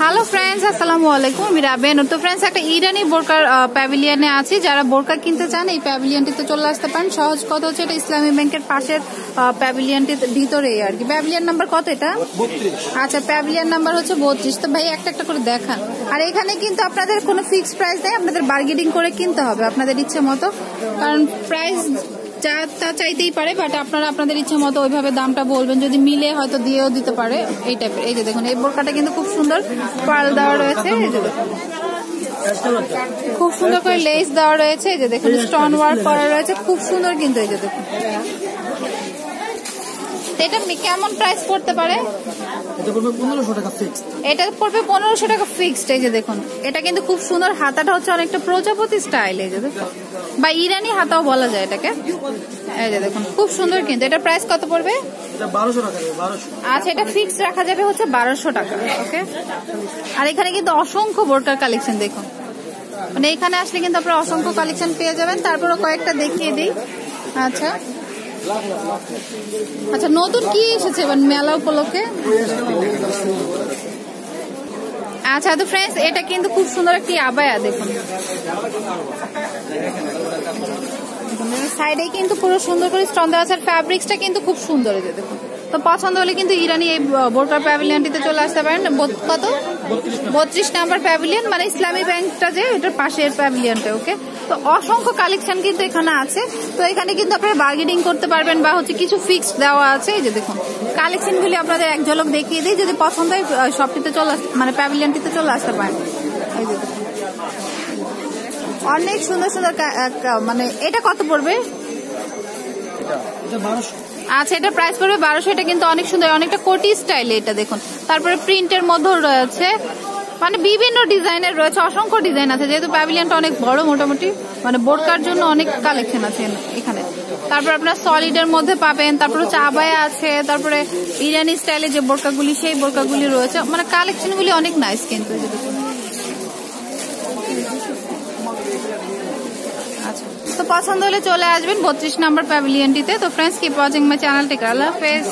Hello friends আসসালামু আলাইকুম আমি রাবেন তো ফ্রেন্ডস একটা ইরানি বোরকার প্যাভিলিয়নে আছি যারা বোরকা কিনতে চান এই প্যাভিলিয়নটিতে চলে আসতে পারেন সহজ কত হচ্ছে এটা ইসলামী ব্যাংকের পাশের প্যাভিলিয়নটির ভিতরে আর কি প্যাভিলিয়ন নাম্বার কত এটা আচ্ছা প্যাভিলিয়ন নাম্বার হচ্ছে বত্রিশ। তো ভাই একটা একটা করে দেখান। আর এখানে কিন্তু আপনাদের কোনো ফিক্সড প্রাইস নেই আপনাদের বার্গেনিং করে কিনতে হবে আপনাদের ইচ্ছে মতো। কারণ প্রাইস যা তা চাইতেই পারে বাট আপনারা আপনাদের ইচ্ছে মতো ওইভাবে দামটা বলবেন। যদি মিলে হয়তো দিয়েও দিতে পারে, এই টাইপের এই যে দেখুন, এই বোরকাটা কিন্তু খুব সুন্দর পাল দেওয়া রয়েছে খুব সুন্দর করে লেস দেওয়া রয়েছে, এই যে দেখুন স্টোন ওয়ার্ক করা রয়েছে, খুব সুন্দর কিন্তু এই যে দেখুন। এটা কেমন প্রাইস পড়তে পারে? এটা পড়বে পনেরোশো টাকা ফিক্সড এটা পড়বে পনেরোশো টাকা ফিক্সড এই যে দেখুন। এটা কিন্তু খুব সুন্দর হাতাটা হচ্ছে অনেকটা প্রজাপতি স্টাইল এই যে দেখুন। বা ইরানি হাতাও বলা যায় এটাকে। এই যে দেখুন খুব সুন্দর কিন্তু। এটা প্রাইস কত পড়বে? এটা টাকা আচ্ছা এটা ফিক্সড রাখা যাবে হচ্ছে বারোশো টাকা ওকে আর এখানে কিন্তু অসংখ্য বোরকার কালেকশন দেখুন। মানে এখানে আসলে কিন্তু আপনারা অসংখ্য কালেকশন পেয়ে যাবেন। তারপরে কয়েকটা দেখিয়ে দিই। আচ্ছা। আচ্ছা নতুন কি এসেছে এবার মেলা উপলক্ষে? আচ্ছা তো ফ্রেন্ডস এটা কিন্তু খুব সুন্দর একটি আবায়া, দেখুন। সাইডে কিন্তু পুরো সুন্দর করে স্টোন দেওয়া আছে ফ্যাব্রিক্সটা কিন্তু খুব সুন্দর দেখুন। তো পছন্দ হলে কিন্তু ইরানি এই বোরকার প্যাভিলিয়নটিতে চলে আসতে পারেন। কত? বত্রিশ নাম্বার। প্যাভিলিয়ন মানে ইসলামী ব্যাংকটা যে, এটার পাশের প্যাভিলিয়নটা ওকে তো অসংখ্য কালেকশন কিন্তু এখানে আছে। তো এখানে কিন্তু আপনারা বার্গেনিং করতে পারবেন বা হচ্ছে কিছু ফিক্সড দেওয়া আছে। এই যে দেখুন কালেকশনগুলি আপনাদের এক ঝলক দেখিয়ে দিই, যদি পছন্দ হয় শপটিতে চলে মানে প্যাভিলিয়নটিতে চলে আসতে পারেন। এই যে অনেক সুন্দর সুন্দর মানে এটা কত পড়বে? আচ্ছা এটা প্রাইস পড়বে বারোশো, এটা কিন্তু অনেক সুন্দর। অনেকটা কোটি স্টাইলে এটা, দেখুন। তারপরে প্রিন্টের মধ্যেও রয়েছে। মানে বিভিন্ন ডিজাইনের রয়েছে, অসংখ্য ডিজাইন আছে। যেহেতু প্যাভিলিয়নটা অনেক বড় মোটামুটি মানে বোরকার জন্য অনেক কালেকশন আছে এখানে তারপর আপনার সলিডের মধ্যে পাবেন, তারপর হচ্ছে আবায়া আছে, তারপরে ইরানি স্টাইলে যে বোরকাগুলি, সেই বোরকাগুলি রয়েছে। মানে কালেকশনগুলি অনেক নাইস কিন্তু এই যে দেখুন। আচ্ছা তো পছন্দ হলে চলে আসবেন। বত্রিশ নম্বর প্যাভিলিয়নটিতে তো friends keep watching my channel take আল্লাহ হাফেজ।